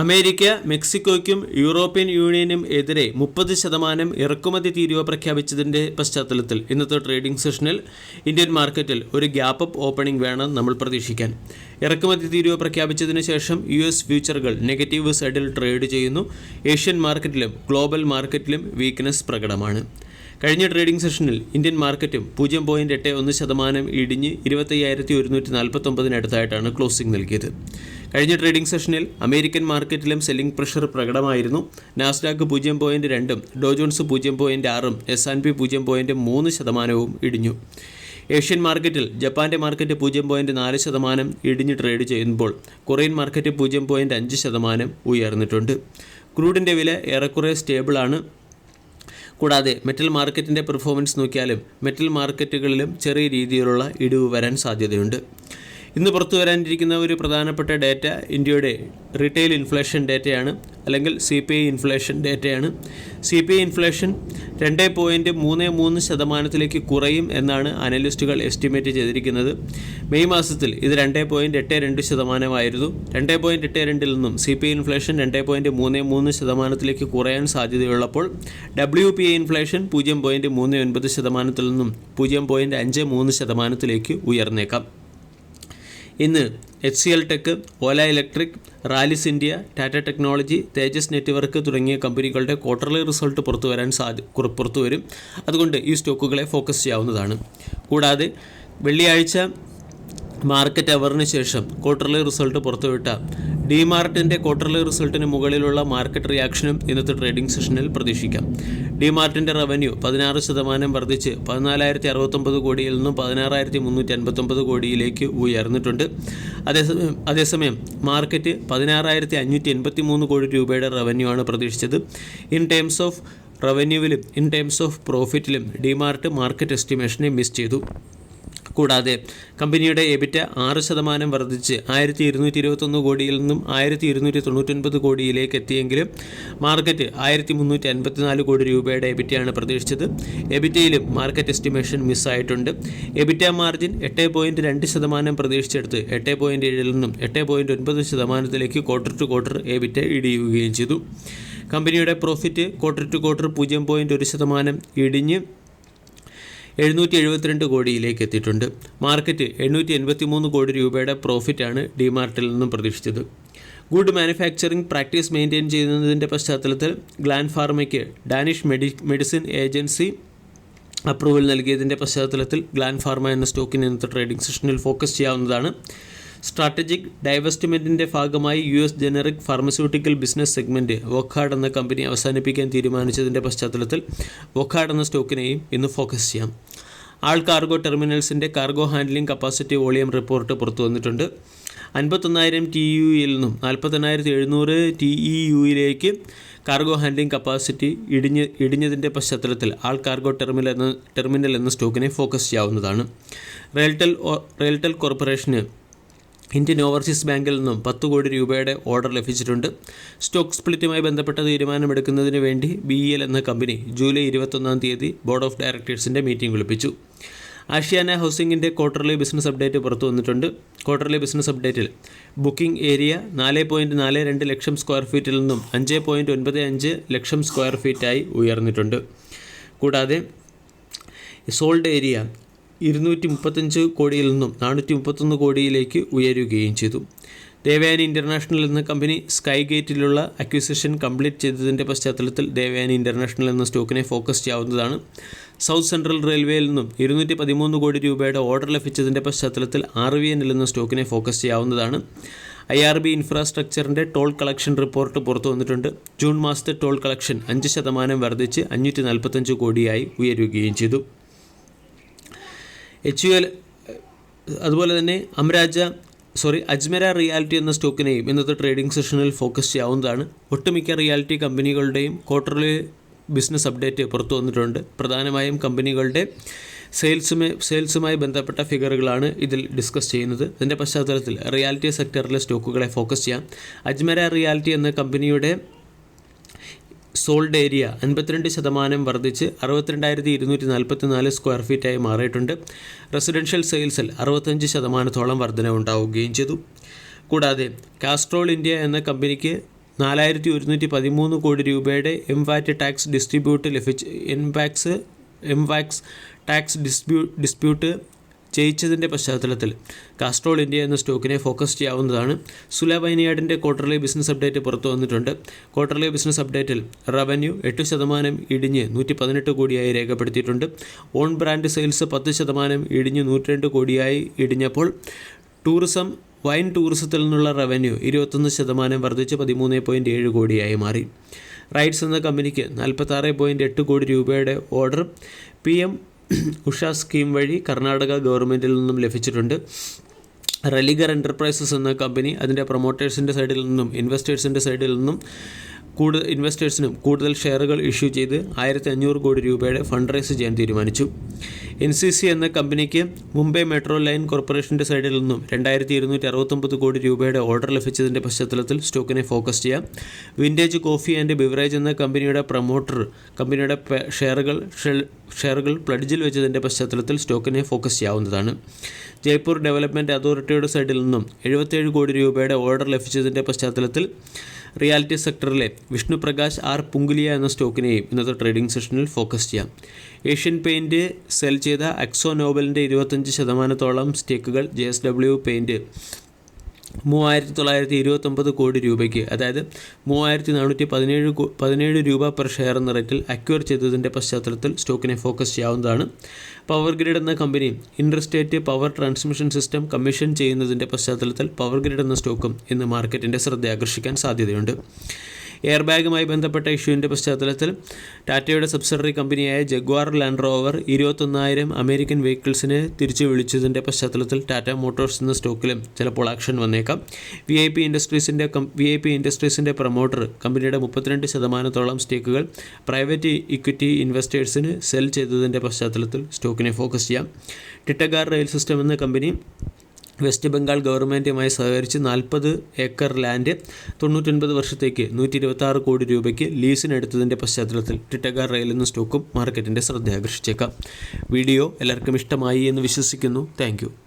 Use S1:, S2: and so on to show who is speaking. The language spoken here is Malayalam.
S1: അമേരിക്ക മെക്സിക്കോയ്ക്കും യൂറോപ്യൻ യൂണിയനും എതിരെ മുപ്പത് ശതമാനം ഇറക്കുമതി തീരുവ പ്രഖ്യാപിച്ചതിന്റെ പശ്ചാത്തലത്തിൽ ഇന്നത്തെ ട്രേഡിംഗ് സെഷനിൽ ഇന്ത്യൻ മാർക്കറ്റിൽ ഒരു ഗ്യാപ്പ് അപ്പ് ഓപ്പണിംഗ് വേണം നമ്മൾ പ്രതീക്ഷിക്കാൻ. ഇറക്കുമതി തീരുവ പ്രഖ്യാപിച്ചതിന് ശേഷം യു എസ് ഫ്യൂച്ചറുകൾ നെഗറ്റീവ് സൈഡിൽ ട്രേഡ് ചെയ്യുന്നു. ഏഷ്യൻ മാർക്കറ്റിലും ഗ്ലോബൽ മാർക്കറ്റിലും വീക്ക്നെസ് പ്രകടമാണ്. കഴിഞ്ഞ ട്രേഡിംഗ് സെഷനിൽ ഇന്ത്യൻ മാർക്കറ്റും പൂജ്യം പോയിന്റ് എട്ട് ഒന്ന് ശതമാനം ഇടിഞ്ഞ് ഇരുപത്തയ്യായിരത്തി ഒരുന്നൂറ്റി നാൽപ്പത്തൊമ്പതിനടുത്തായിട്ടാണ് ക്ലോസിംഗ് നൽകിയത്. കഴിഞ്ഞ ട്രേഡിംഗ് സെഷനിൽ അമേരിക്കൻ മാർക്കറ്റിലും സെല്ലിംഗ് പ്രഷർ പ്രകടമായിരുന്നു. നാസ്ഡാക്ക് പൂജ്യം പോയിന്റ് രണ്ടും ഡോജോൺസ് പൂജ്യം പോയിന്റ് ആറും എസ് ആൻഡ് പി പൂജ്യം പോയിന്റ് മൂന്ന് ശതമാനവും ഇടിഞ്ഞു. ഏഷ്യൻ മാർക്കറ്റിൽ ജപ്പാന്റെ മാർക്കറ്റ് പൂജ്യം പോയിന്റ് നാല് ശതമാനം ഇടിഞ്ഞ് ട്രേഡ് ചെയ്യുമ്പോൾ കൊറിയൻ മാർക്കറ്റ് പൂജ്യം പോയിന്റ് അഞ്ച് ശതമാനം ഉയർന്നിട്ടുണ്ട്. ക്രൂഡിന്റെ വില ഏറെക്കുറെ സ്റ്റേബിളാണ്. കൂടാതെ മെറ്റൽ മാർക്കറ്റിന്റെ പെർഫോമൻസ് നോക്കിയാലും മെറ്റൽ മാർക്കറ്റുകളിലും ചെറിയ രീതിയിലുള്ള ഇടിവ് വരാൻ സാധ്യതയുണ്ട്. ഇന്ന് പുറത്തു വരാനിരിക്കുന്ന ഒരു പ്രധാനപ്പെട്ട ഡേറ്റ ഇന്ത്യയുടെ റീറ്റെയിൽ ഇൻഫ്ലേഷൻ ഡേറ്റയാണ് അല്ലെങ്കിൽ സി പി ഐ ഇൻഫ്ലേഷൻ ഡേറ്റയാണ് സി പി ഐ ഇൻഫ്ലേഷൻ രണ്ട് പോയിന്റ് മൂന്ന് മൂന്ന് ശതമാനത്തിലേക്ക് കുറയും എന്നാണ് അനലിസ്റ്റുകൾ എസ്റ്റിമേറ്റ് ചെയ്തിരിക്കുന്നത്. മെയ് മാസത്തിൽ ഇത് രണ്ട് പോയിന്റ് എട്ട് രണ്ട് ശതമാനമായിരുന്നു രണ്ട് പോയിന്റ് എട്ട് രണ്ടിൽ നിന്നും സി പി ഐ ഇൻഫ്ലേഷൻ രണ്ട് പോയിന്റ് മൂന്ന് മൂന്ന് ശതമാനത്തിലേക്ക് കുറയാൻ സാധ്യതയുള്ളപ്പോൾ ഡബ്ല്യു പി ഐ ഇൻഫ്ലേഷൻ പൂജ്യം പോയിന്റ് മൂന്ന് ഒൻപത് ശതമാനത്തിൽ നിന്നും പൂജ്യം പോയിന്റ് അഞ്ച് മൂന്ന് ശതമാനത്തിലേക്ക് ഉയർന്നേക്കാം. ഇന്ന് H C L tech Ola electric Rallis India Tata technology Tejas network തുടങ്ങിയ കമ്പനികളുടെ ക്വാർട്ടർലി റിസൾട്ട് പുറത്തു വരാൻ കുറ- പുറത്തു വരും. അതുകൊണ്ട് ഈ സ്റ്റോക്കുകളെ ഫോക്കസ് ചെയ്യാവുന്നതാണ്. കൂടാതെ വെള്ളിയാഴ്ച മാർക്കറ്റ് അവറിന് ശേഷം ക്വാർട്ടർലി റിസൾട്ട് പുറത്തുവിട്ട ഡിമാർട്ടിന്റെ ക്വാർട്ടർലി റിസൾട്ടിന് മുകളിലുള്ള മാർക്കറ്റ് റിയാക്ഷനും ഇന്നത്തെ ട്രേഡിംഗ് സെഷനിൽ പ്രതീക്ഷിക്കാം. ഡിമാർട്ടിന്റെ റവന്യൂ പതിനാറ് ശതമാനം വർദ്ധിച്ച് പതിനാലായിരത്തി അറുപത്തൊമ്പത് കോടിയിൽ നിന്നും പതിനാറായിരത്തി മുന്നൂറ്റി അൻപത്തൊമ്പത് കോടിയിലേക്ക് ഉയർന്നിട്ടുണ്ട്. അതേസമയം അതേസമയം മാർക്കറ്റ് പതിനാറായിരത്തി അഞ്ഞൂറ്റി എൺപത്തി മൂന്ന് കോടി രൂപയുടെ റവന്യൂ ആണ് പ്രതീക്ഷിച്ചത്. ഇൻ ടേംസ് ഓഫ് റവന്യൂവിലും ഇൻ ടേംസ് ഓഫ് പ്രോഫിറ്റിലും ഡിമാർട്ട് മാർക്കറ്റ് എസ്റ്റിമേഷനെ മിസ് ചെയ്തു. കൂടാതെ കമ്പനിയുടെ എബിറ്റ ആറ് ശതമാനം വർദ്ധിച്ച് ആയിരത്തി ഇരുന്നൂറ്റി ഇരുപത്തൊന്ന് കോടിയിൽ നിന്നും ആയിരത്തി ഇരുന്നൂറ്റി തൊണ്ണൂറ്റൊൻപത് കോടിയിലേക്ക് എത്തിയെങ്കിലും മാർക്കറ്റ് ആയിരത്തി മുന്നൂറ്റി അൻപത്തിനാല് കോടി രൂപയുടെ എബിറ്റയാണ് പ്രതീക്ഷിച്ചത്. എബിറ്റയിലും മാർക്കറ്റ് എസ്റ്റിമേഷൻ മിസ്സായിട്ടുണ്ട്. എബിറ്റ മാർജിൻ എട്ട് പോയിന്റ് രണ്ട് ശതമാനം പ്രതീക്ഷിച്ചെടുത്ത് എട്ട് പോയിന്റ് ഏഴിൽ നിന്നും എട്ട് പോയിന്റ് ഒൻപത് ശതമാനത്തിലേക്ക് ക്വാർട്ടർ ടു ക്വാർട്ടർ എബിറ്റ ഇടിയുകയും ചെയ്തു. കമ്പനിയുടെ പ്രോഫിറ്റ് ക്വാർട്ടർ ടു ക്വാർട്ടർ പൂജ്യം പോയിന്റ് ഒരു ശതമാനം ഇടിഞ്ഞ് എഴുന്നൂറ്റി എഴുപത്തിരണ്ട് കോടിയിലേക്ക് എത്തിയിട്ടുണ്ട് മാർക്കറ്റ് എണ്ണൂറ്റി എൺപത്തി മൂന്ന് കോടി രൂപയുടെ പ്രോഫിറ്റാണ് ഡിമാർട്ടിൽ നിന്നും പ്രതീക്ഷിച്ചത്. ഗുഡ് മാനുഫാക്ചറിംഗ് പ്രാക്ടീസ് മെയിന്റെയിൻ ചെയ്യുന്നതിന്റെ പശ്ചാത്തലത്തിൽ Glan ഫാർമയ്ക്ക് Danish medi medicine agency approval നൽകിയതിന്റെ പശ്ചാത്തലത്തിൽ ഗ്ലാൻ ഫാർമ എന്ന സ്റ്റോക്കിന് ഇന്നത്തെ ട്രേഡിംഗ് സെഷനിൽ ഫോക്കസ് ചെയ്യാവുന്നതാണ്. സ്ട്രാറ്റജിക് ഡൈവസ്റ്റ്മെന്റിന്റെ ഭാഗമായി U S generic pharmaceutical business segment Wockhardt എന്ന കമ്പനി അവസാനിപ്പിക്കാൻ തീരുമാനിച്ചതിന്റെ പശ്ചാത്തലത്തിൽ വൊക്കാഡ് എന്ന സ്റ്റോക്കിനെയും ഇന്ന് ഫോക്കസ് ചെയ്യാം. ആൾ cargo ടെർമിനൽസിന്റെ cargo handling capacity volume report പുറത്തു വന്നിട്ടുണ്ട് അൻപത്തൊന്നായിരം ടി യു യിൽ നിന്നും നാൽപ്പത്തൊന്നായിരത്തി എഴുന്നൂറ് ടി ഇ യുയിലേക്ക് കാർഗോ ഹാൻഡ്ലിംഗ് കപ്പാസിറ്റി ഇടിഞ്ഞ് ഇടിഞ്ഞതിന്റെ പശ്ചാത്തലത്തിൽ ആൾ കാർഗോ ടെർമിനൽ എന്ന ടെർമിനൽ എന്ന സ്റ്റോക്കിനെ ഫോക്കസ് ചെയ്യാവുന്നതാണ്. റെയിൽടെൽ റെയിൽടെൽ കോർപ്പറേഷന് ഇന്ത്യൻ ഓവർസീസ് ബാങ്കിൽ നിന്നും പത്ത് കോടി രൂപയുടെ ഓർഡർ ലഭിച്ചിട്ടുണ്ട്. സ്റ്റോക്ക് സ്പ്ലിറ്റുമായി ബന്ധപ്പെട്ട തീരുമാനമെടുക്കുന്നതിന് വേണ്ടി ബി എൽ എന്ന കമ്പനി ജൂലൈ ഇരുപത്തൊന്നാം തീയതി ബോർഡ് ഓഫ് ഡയറക്ടേഴ്സിന്റെ മീറ്റിംഗ് വിളിപ്പിച്ചു. ആഷ്യാന ഹൗസിംഗിന്റെ ക്വാർട്ടർലി ബിസിനസ് അപ്ഡേറ്റ് പുറത്തു വന്നിട്ടുണ്ട്. ക്വാർട്ടർലി ബിസിനസ് അപ്ഡേറ്റിൽ ബുക്കിംഗ് ഏരിയ നാല് പോയിന്റ് നാല് രണ്ട് ലക്ഷം സ്ക്വയർ ഫീറ്റിൽ നിന്നും അഞ്ച് പോയിന്റ് ഒൻപത് അഞ്ച് ലക്ഷം സ്ക്വയർ ഫീറ്റായി ഉയർന്നിട്ടുണ്ട്. കൂടാതെ സോൾഡ് ഏരിയ ഇരുന്നൂറ്റി മുപ്പത്തഞ്ച് കോടിയിൽ നിന്നും നാനൂറ്റി മുപ്പത്തൊന്ന് കോടിയിലേക്ക് ഉയരുകയും ചെയ്തു. ദേവയാനി ഇന്റർനാഷണൽ എന്ന കമ്പനി സ്കൈ ഗേറ്റിലുള്ള അക്വിസിഷൻ കംപ്ലീറ്റ് ചെയ്തതിന്റെ പശ്ചാത്തലത്തിൽ ദേവയാനി ഇന്റർനാഷണൽ എന്ന സ്റ്റോക്കിനെ ഫോക്കസ് ചെയ്യാവുന്നതാണ്. സൗത്ത് സെൻട്രൽ റെയിൽവേയിൽ നിന്നും ഇരുന്നൂറ്റി പതിമൂന്ന് കോടി രൂപയുടെ ഓർഡർ ലഭിച്ചതിന്റെ പശ്ചാത്തലത്തിൽ ആർ വി എന്നിൽ എന്ന സ്റ്റോക്കിനെ ഫോക്കസ് ചെയ്യാവുന്നതാണ്. ഐ ആർ ബി ഇൻഫ്രാസ്ട്രക്ചറിന്റെ ടോൾ കളക്ഷൻ റിപ്പോർട്ട് പുറത്തു വന്നിട്ടുണ്ട്. ജൂൺ മാസത്തെ ടോൾ കളക്ഷൻ അഞ്ച് ശതമാനം വർദ്ധിച്ച് അഞ്ഞൂറ്റി നാൽപ്പത്തഞ്ച് കോടിയായി ഉയരുകയും ചെയ്തു. എച്ച് യു എൽ അതുപോലെ തന്നെ അമരാജ സോറി അജ്മര റിയാലിറ്റി എന്ന സ്റ്റോക്കിനെയും ഇന്നത്തെ ട്രേഡിംഗ് സെഷനിൽ ഫോക്കസ് ചെയ്യാവുന്നതാണ്. ഒട്ടുമിക്ക റിയാലിറ്റി കമ്പനികളുടെയും ക്വാർട്ടർലി ബിസിനസ് അപ്ഡേറ്റ് പുറത്തു വന്നിട്ടുണ്ട്. പ്രധാനമായും കമ്പനികളുടെ സെയിൽസുമേ സെയിൽസുമായി ബന്ധപ്പെട്ട ഫിഗറുകളാണ് ഇതിൽ ഡിസ്കസ് ചെയ്യുന്നത്. ഇതിന്റെ പശ്ചാത്തലത്തിൽ റിയാലിറ്റി സെക്ടറിലെ സ്റ്റോക്കുകളെ ഫോക്കസ് ചെയ്യാം. അജ്മര റിയാലിറ്റി എന്ന കമ്പനിയുടെ സോൾഡ് ഏരിയ അൻപത്തിരണ്ട് ശതമാനം വർദ്ധിച്ച് അറുപത്തിരണ്ടായിരത്തി ഇരുന്നൂറ്റി നാൽപ്പത്തി നാല് സ്ക്വയർ ഫീറ്റായി മാറിയിട്ടുണ്ട്. റെസിഡൻഷ്യൽ സെയിൽസിൽ അറുപത്തഞ്ച് ശതമാനത്തോളം വർധന ഉണ്ടാവുകയും ചെയ്തു. കൂടാതെ കാസ്ട്രോൾ ഇന്ത്യ എന്ന കമ്പനിക്ക് നാലായിരത്തി ഒരുന്നൂറ്റി പതിമൂന്ന് കോടി രൂപയുടെ എം വാറ്റ് ടാക്സ് ഡിസ്ട്രിബ്യൂട്ട് ലഭിച്ച് എംവാക്സ് എംവാക്സ് ടാക്സ് ഡിസ്പ്യൂ ഡിസ്പ്യൂട്ട് ജയിച്ചതിന്റെ പശ്ചാത്തലത്തിൽ കാസ്ട്രോൾ ഇന്ത്യ എന്ന സ്റ്റോക്കിനെ ഫോക്കസ് ചെയ്യാവുന്നതാണ്. സുല വൈനയാടിന്റെ ക്വാർട്ടർലി ബിസിനസ് അപ്ഡേറ്റ് പുറത്തു വന്നിട്ടുണ്ട്. ക്വാർട്ടർലി ബിസിനസ് അപ്ഡേറ്റിൽ റവന്യൂ എട്ട് ശതമാനം ഇടിഞ്ഞ് നൂറ്റി പതിനെട്ട് കോടിയായി രേഖപ്പെടുത്തിയിട്ടുണ്ട്. ഓൺ ബ്രാൻഡ് സെയിൽസ് പത്ത് ശതമാനം ഇടിഞ്ഞ് നൂറ്റിരണ്ട് കോടിയായി ഇടിഞ്ഞപ്പോൾ ടൂറിസം വൈൻ ടൂറിസത്തിൽ നിന്നുള്ള റവന്യൂ ഇരുപത്തൊന്ന് ശതമാനം വർദ്ധിച്ച് പതിമൂന്ന് പോയിന്റ് ഏഴ് കോടിയായി മാറി. റൈറ്റ്സ് എന്ന കമ്പനിക്ക് നാൽപ്പത്താറ് പോയിന്റ് എട്ട് കോടി രൂപയുടെ order. P M Usha scheme വഴി കർണാടക ഗവൺമെന്റിൽ നിന്നും ലഭിച്ചിട്ടുണ്ട്. റലിഗർ എന്റർപ്രൈസസ് എന്ന കമ്പനി അതിന്റെ പ്രൊമോട്ടേഴ്സിന്റെ സൈഡിൽ നിന്നും ഇൻവെസ്റ്റേഴ്സിന്റെ സൈഡിൽ നിന്നും കൂടുതൽ ഇൻവെസ്റ്റേഴ്സിനും കൂടുതൽ ഷെയറുകൾ ഇഷ്യൂ ചെയ്ത് ആയിരത്തി അഞ്ഞൂറ് കോടി രൂപയുടെ ഫണ്ട് റൈസ് ചെയ്യാൻ തീരുമാനിച്ചു. എൻ സി സി എന്ന കമ്പനിക്ക് മുംബൈ മെട്രോ ലൈൻ കോർപ്പറേഷന്റെ സൈഡിൽ നിന്നും രണ്ടായിരത്തി ഇരുന്നൂറ്റി അറുപത്തൊമ്പത് കോടി രൂപയുടെ ഓർഡർ ലഭിച്ചതിന്റെ പശ്ചാത്തലത്തിൽ സ്റ്റോക്കിനെ ഫോക്കസ് ചെയ്യാം. വിന്റേജ് കോഫി ആൻഡ് ബിവറേജ് എന്ന കമ്പനിയുടെ പ്രൊമോട്ടർ കമ്പനിയുടെ ഷെയറുകൾ ഷെയറുകൾ പ്ലഡ്ജിൽ വെച്ചതിന്റെ പശ്ചാത്തലത്തിൽ സ്റ്റോക്കിനെ ഫോക്കസ് ചെയ്യാവുന്നതാണ്. ജയ്പൂർ ഡെവലപ്മെന്റ് അതോറിറ്റിയുടെ സൈഡിൽ നിന്നും എഴുപത്തേഴ് കോടി രൂപയുടെ ഓർഡർ ലഭിച്ചതിന്റെ പശ്ചാത്തലത്തിൽ റിയാലിറ്റി സെക്ടറിലെ വിഷ്ണുപ്രകാശ് ആർ പുങ്കുലിയ എന്ന സ്റ്റോക്കിനെയും ഇന്നത്തെ ട്രേഡിംഗ് സെഷനിൽ ഫോക്കസ് ചെയ്യാം. ഏഷ്യൻ പെയിന്റ് സെൽ ചെയ്ത അക്സോ നോബലിന്റെ ഇരുപത്തഞ്ച് ശതമാനത്തോളം സ്റ്റേക്കുകൾ ജെ എസ് ഡബ്ല്യു പെയിന്റ് മൂവായിരത്തി തൊള്ളായിരത്തി ഇരുപത്തൊമ്പത് കോടി രൂപയ്ക്ക് അതായത് മൂവായിരത്തി നാനൂറ്റി പതിനേഴ് പതിനേഴ് രൂപ പെർ ഷെയർ എന്ന റേറ്റിൽ അക്വയർ ചെയ്തതിന്റെ പശ്ചാത്തലത്തിൽ സ്റ്റോക്കിനെ ഫോക്കസ് ചെയ്യാവുന്നതാണ്. പവർ ഗ്രിഡ് എന്ന company interstate power transmission system commission ചെയ്യുന്നതിന്റെ പശ്ചാത്തലത്തിൽ പവർ ഗ്രിഡ് എന്ന സ്റ്റോക്കും ഇന്ന് മാർക്കറ്റിന്റെ ശ്രദ്ധ ആകർഷിക്കാൻ സാധ്യതയുണ്ട്. എയർ ബാഗുമായി ബന്ധപ്പെട്ട ഇഷ്യൂവിന്റെ പശ്ചാത്തലത്തിൽ ടാറ്റയുടെ സബ്സിഡറി കമ്പനിയായ ജഗ്വാർ ലാൻഡ് റോവർ ഇരുപത്തൊന്നായിരം അമേരിക്കൻ വെഹിക്കിൾസിനെ തിരിച്ചു വിളിച്ചതിന്റെ പശ്ചാത്തലത്തിൽ ടാറ്റ മോട്ടോഴ്സ് എന്ന സ്റ്റോക്കിലും ചിലപ്പോൾ ആക്ഷൻ വന്നേക്കാം. വി ഐ പി ഇൻഡസ്ട്രീസിന്റെ വി ഐ പി ഇൻഡസ്ട്രീസിന്റെ പ്രൊമോട്ടർ കമ്പനിയുടെ മുപ്പത്തിരണ്ട് ശതമാനത്തോളം സ്റ്റേക്കുകൾ പ്രൈവറ്റ് ഇക്വിറ്റി ഇൻവെസ്റ്റേഴ്സിന് സെൽ ചെയ്തതിന്റെ പശ്ചാത്തലത്തിൽ സ്റ്റോക്കിനെ ഫോക്കസ് ചെയ്യാം. ടിറ്റഗാർ റെയിൽ സിസ്റ്റം എന്ന കമ്പനി വെസ്റ്റ് ബംഗാൾ ഗവൺമെന്റുമായി സഹകരിച്ച് നാൽപ്പത് ഏക്കർ ലാൻഡ് തൊണ്ണൂറ്റൊൻപത് വർഷത്തേക്ക് നൂറ്റി ഇരുപത്താറ് കോടി രൂപയ്ക്ക് ലീസിനെടുത്തതിന്റെ പശ്ചാത്തലത്തിൽ ടിറ്റഗാർ റെയിൽ എന്ന സ്റ്റോക്കും മാർക്കറ്റിന്റെ ശ്രദ്ധ ആകർഷിച്ചേക്കാം വീഡിയോ എല്ലാവർക്കും ഇഷ്ടമായി എന്ന് വിശ്വസിക്കുന്നു. താങ്ക്